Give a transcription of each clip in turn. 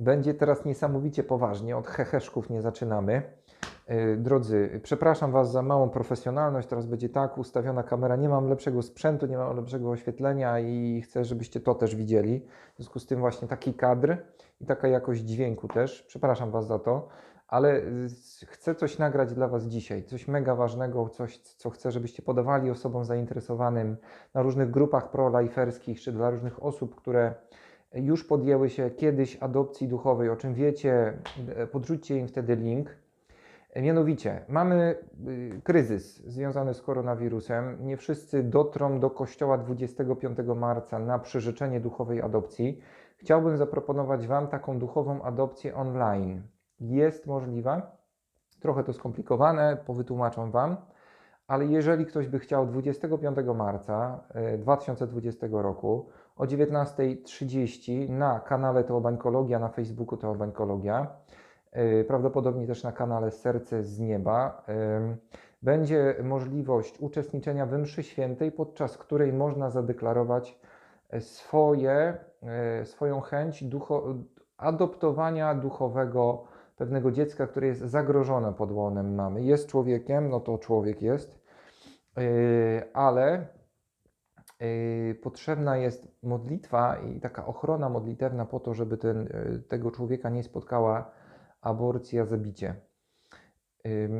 Będzie teraz niesamowicie poważnie, od heheszków nie zaczynamy. Yy, Drodzy, przepraszam Was za małą profesjonalność, teraz będzie tak ustawiona kamera, nie mam lepszego sprzętu, nie mam lepszego oświetlenia i chcę, żebyście to też widzieli. W związku z tym właśnie taki kadr i taka jakość dźwięku też. Przepraszam Was za to, ale y, chcę coś nagrać dla Was dzisiaj, coś mega ważnego, coś, co chcę, żebyście podawali osobom zainteresowanym na różnych grupach pro-liferskich, czy dla różnych osób, które już podjęły się kiedyś adopcji duchowej, o czym wiecie, e, podrzućcie im wtedy link. E, Mianowicie, mamy y, kryzys związany z koronawirusem. Nie wszyscy dotrą do kościoła 25 marca na przyrzeczenie duchowej adopcji. Chciałbym zaproponować Wam taką duchową adopcję online. Jest możliwa, trochę to skomplikowane, powytłumaczę Wam, ale jeżeli ktoś by chciał 25 marca e, 2020 roku o 19.30 na kanale Teobańkologia, na Facebooku Teobańkologia, yy, prawdopodobnie też na kanale Serce z Nieba, yy, będzie możliwość uczestniczenia w mszy świętej, podczas której można zadeklarować swoje, yy, swoją chęć ducho, adoptowania duchowego pewnego dziecka, które jest zagrożone pod łonem mamy. Jest człowiekiem, no to człowiek jest, ale potrzebna jest modlitwa i taka ochrona modlitewna po to, żeby ten, yy, tego człowieka nie spotkała aborcja, zabicie.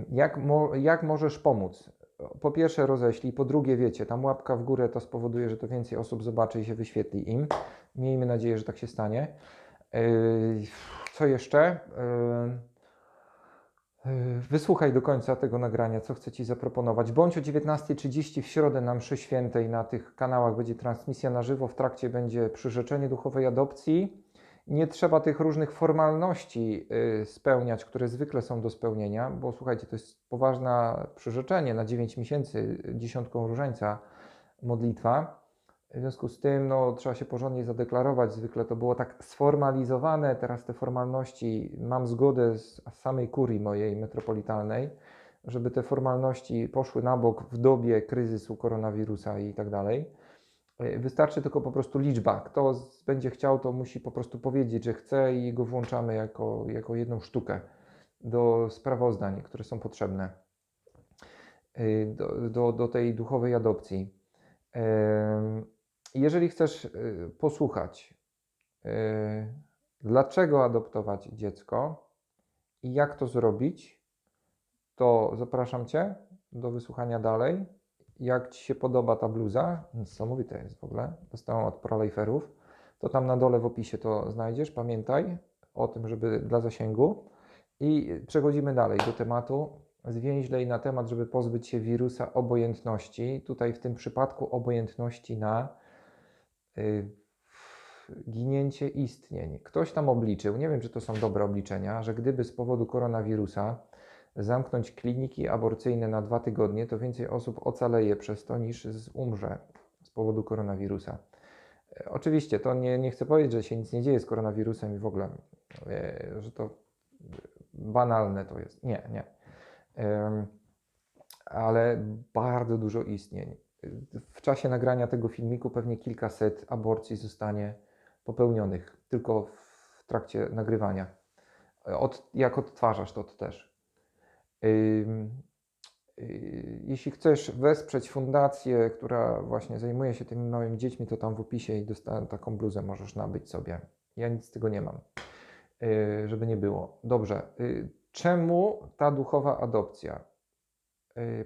Jak, mo, jak możesz pomóc? Po pierwsze roześlij, po drugie wiecie, tam łapka w górę to spowoduje, że to więcej osób zobaczy i się wyświetli im. Miejmy nadzieję, że tak się stanie. Yy, Co jeszcze? Yy, Wysłuchaj do końca tego nagrania, co chcę Ci zaproponować. Bądź o 19.30 w środę na mszy świętej na tych kanałach będzie transmisja na żywo, w trakcie będzie przyrzeczenie duchowej adopcji. Nie trzeba tych różnych formalności yy, spełniać, które zwykle są do spełnienia, bo słuchajcie, to jest poważne przyrzeczenie na 9 miesięcy, dziesiątką różańca modlitwa. W związku z tym no, trzeba się porządnie zadeklarować. Zwykle to było tak sformalizowane. Teraz te formalności mam zgodę z samej kurii mojej metropolitalnej, żeby te formalności poszły na bok w dobie kryzysu koronawirusa i tak dalej. Y, Wystarczy tylko po prostu liczba. Kto będzie chciał, to musi po prostu powiedzieć, że chce i go włączamy jako, jako jedną sztukę do sprawozdań, które są potrzebne y, do, do, do tej duchowej adopcji. Jeżeli chcesz y, posłuchać, y, dlaczego adoptować dziecko i jak to zrobić, to zapraszam Cię do wysłuchania dalej. Jak Ci się podoba ta bluza, niesamowite jest w ogóle, dostałem od proliferów, to tam na dole w opisie to znajdziesz. Pamiętaj o tym, żeby dla zasięgu. I przechodzimy dalej do tematu zwięźlej na temat, żeby pozbyć się wirusa obojętności. Tutaj w tym przypadku obojętności na ginięcie istnień. Ktoś tam obliczył, nie wiem czy to są dobre obliczenia, że gdyby z powodu koronawirusa zamknąć kliniki aborcyjne na dwa tygodnie, to więcej osób ocaleje przez to niż umrze z powodu koronawirusa. E, Oczywiście to nie, nie chcę powiedzieć, że się nic nie dzieje z koronawirusem i w ogóle, e, że to banalne to jest. Nie, nie. Ale bardzo dużo istnień. W czasie nagrania tego filmiku pewnie kilkaset aborcji zostanie popełnionych, tylko w trakcie nagrywania. Od, jak odtwarzasz, to, to też. Y, Jeśli chcesz wesprzeć fundację, która właśnie zajmuje się tymi małymi dziećmi, to tam w opisie i dostałem taką bluzę możesz nabyć sobie. Ja nic z tego nie mam, y, żeby nie było. Dobrze. y, Czemu ta duchowa adopcja?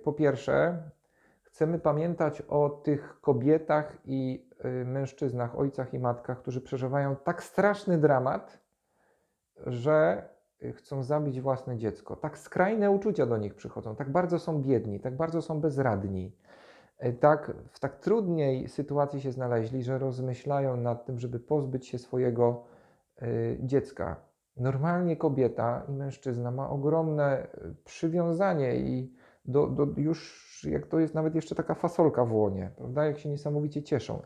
Po pierwsze, chcemy pamiętać o tych kobietach i y, mężczyznach, ojcach i matkach, którzy przeżywają tak straszny dramat, że y, chcą zabić własne dziecko. Tak skrajne uczucia do nich przychodzą, tak bardzo są biedni, tak bardzo są bezradni. y, Tak, w tak trudnej sytuacji się znaleźli, że rozmyślają nad tym, żeby pozbyć się swojego dziecka. Normalnie kobieta i mężczyzna ma ogromne przywiązanie i do, do już, jak to jest nawet jeszcze taka fasolka w łonie, prawda? Jak się niesamowicie cieszą.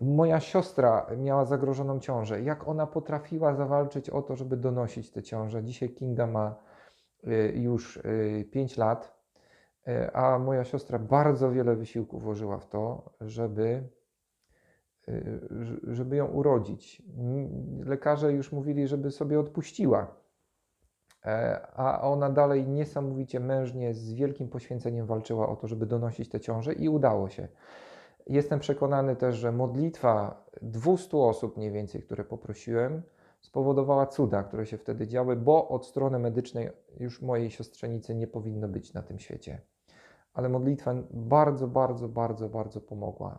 Moja siostra miała zagrożoną ciążę. Jak ona potrafiła zawalczyć o to, żeby donosić tę ciążę? Dzisiaj Kinga ma y, już 5 lat, y, a moja siostra bardzo wiele wysiłku włożyła w to, żeby y, żeby ją urodzić. Lekarze już mówili, żeby sobie odpuściła. E, A ona dalej niesamowicie mężnie, z wielkim poświęceniem walczyła o to, żeby donosić te ciąże i udało się. Jestem przekonany też, że modlitwa 200 osób mniej więcej, które poprosiłem, spowodowała cuda, które się wtedy działy, bo od strony medycznej już mojej siostrzenicy nie powinno być na tym świecie. Ale modlitwa bardzo, bardzo, bardzo, bardzo pomogła.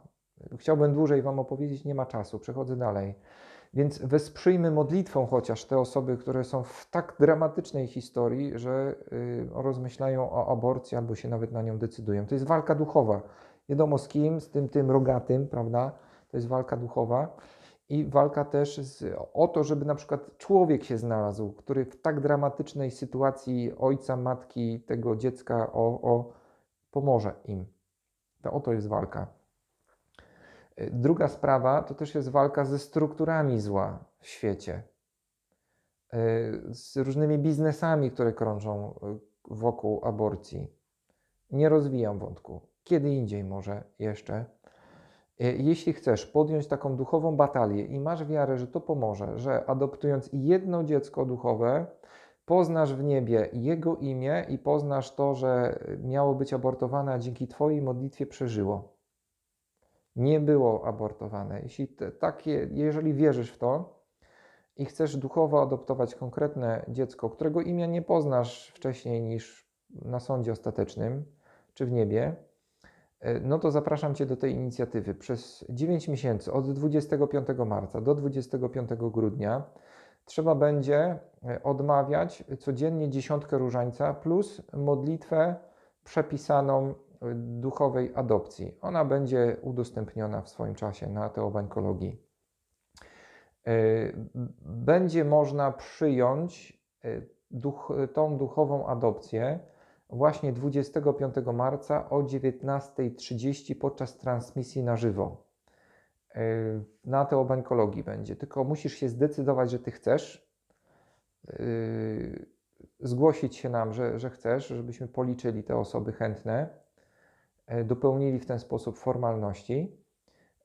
Chciałbym dłużej Wam opowiedzieć, nie ma czasu, przechodzę dalej. Więc wesprzyjmy modlitwą chociaż te osoby, które są w tak dramatycznej historii, że y, rozmyślają o aborcji albo się nawet na nią decydują. To jest walka duchowa. Wiadomo z kim, z tym, tym rogatym, prawda? To jest walka duchowa. I walka też z, o to, żeby na przykład człowiek się znalazł, który w tak dramatycznej sytuacji ojca, matki, tego dziecka o, o, pomoże im. To o to jest walka. Druga sprawa to też jest walka ze strukturami zła w świecie, z różnymi biznesami, które krążą y, wokół aborcji. Nie rozwijam wątku. Kiedy indziej może jeszcze. Y, Jeśli chcesz podjąć taką duchową batalię i masz wiarę, że to pomoże, że adoptując jedno dziecko duchowe, poznasz w niebie Jego imię i poznasz to, że miało być abortowane, a dzięki Twojej modlitwie przeżyło. Nie było abortowane. Jeśli te, takie, jeżeli wierzysz w to i chcesz duchowo adoptować konkretne dziecko, którego imię nie poznasz wcześniej niż na sądzie ostatecznym czy w niebie, y, no to zapraszam Cię do tej inicjatywy. Przez 9 miesięcy, od 25 marca do 25 grudnia, trzeba będzie y, odmawiać codziennie dziesiątkę różańca plus modlitwę przepisaną duchowej adopcji. Ona będzie udostępniona w swoim czasie na teobańkologii. Y, Będzie można przyjąć y, duch, tą duchową adopcję właśnie 25 marca o 19.30 podczas transmisji na żywo. Y, Na teobańkologii będzie. Tylko musisz się zdecydować, że ty chcesz. Zgłosić się nam, że, że chcesz, żebyśmy policzyli te osoby chętne, dopełnili w ten sposób formalności.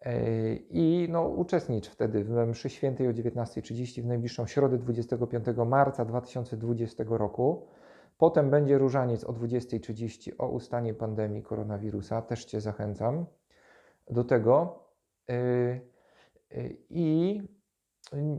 y, I no, uczestnicz wtedy w mszy świętej o 19.30 w najbliższą środę 25 marca 2020 roku. Potem będzie różaniec o 20.30 o ustanie pandemii koronawirusa. Też Cię zachęcam do tego. Yy, I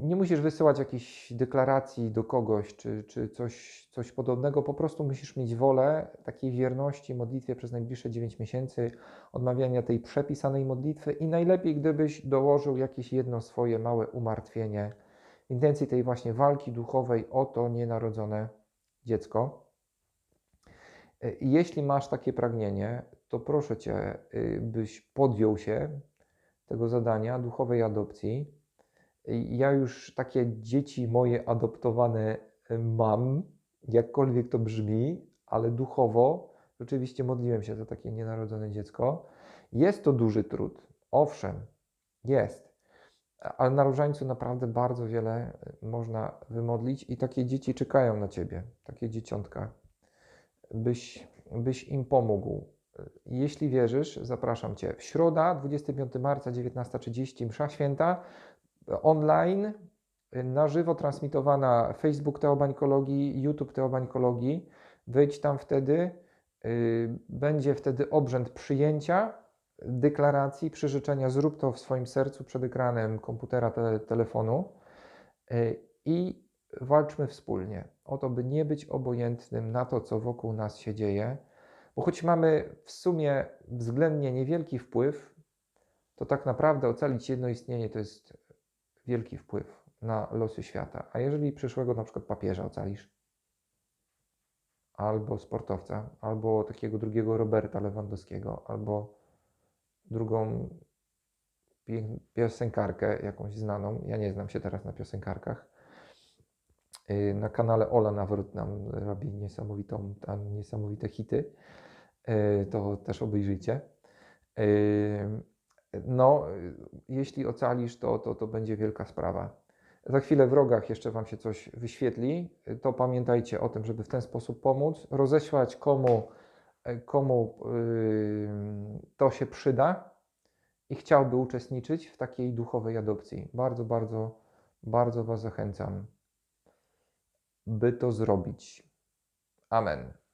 nie musisz wysyłać jakichś deklaracji do kogoś czy, czy coś, coś podobnego. Po prostu musisz mieć wolę takiej wierności modlitwie przez najbliższe 9 miesięcy, odmawiania tej przepisanej modlitwy i najlepiej, gdybyś dołożył jakieś jedno swoje małe umartwienie w intencji tej właśnie walki duchowej o to nienarodzone dziecko. Y, Jeśli masz takie pragnienie, to proszę Cię, y, byś podjął się tego zadania duchowej adopcji. Ja już takie dzieci moje adoptowane y, mam, jakkolwiek to brzmi, ale duchowo rzeczywiście modliłem się za takie nienarodzone dziecko. Jest to duży trud, owszem, jest, ale na różańcu naprawdę bardzo wiele y, można wymodlić i takie dzieci czekają na Ciebie, takie dzieciątka byś, byś im pomógł. Jeśli wierzysz, zapraszam Cię. W środa, 25 marca, 19.30, msza święta, online, na żywo transmitowana Facebook Teobańkologii, YouTube Teobańkologii. Wejdź tam wtedy. y, Będzie wtedy obrzęd przyjęcia, deklaracji, przyrzeczenia. Zrób to w swoim sercu przed ekranem komputera, te, telefonu y, i walczmy wspólnie o to, by nie być obojętnym na to, co wokół nas się dzieje, bo choć mamy w sumie względnie niewielki wpływ, to tak naprawdę ocalić jedno istnienie to jest wielki wpływ na losy świata. A jeżeli przyszłego na przykład papieża ocalisz, albo sportowca, albo takiego drugiego Roberta Lewandowskiego, albo drugą piosenkarkę jakąś znaną, ja nie znam się teraz na piosenkarkach, Y, na kanale Ola Nawrot nam robi niesamowitą, niesamowite hity. Y, To też obejrzyjcie. No, jeśli ocalisz, to, to, to będzie wielka sprawa. Za chwilę w rogach jeszcze Wam się coś wyświetli. To pamiętajcie o tym, żeby w ten sposób pomóc. Rozesłać komu, y, komu y, to się przyda. i chciałby uczestniczyć w takiej duchowej adopcji. Bardzo, bardzo, bardzo Was zachęcam, by to zrobić. Amen.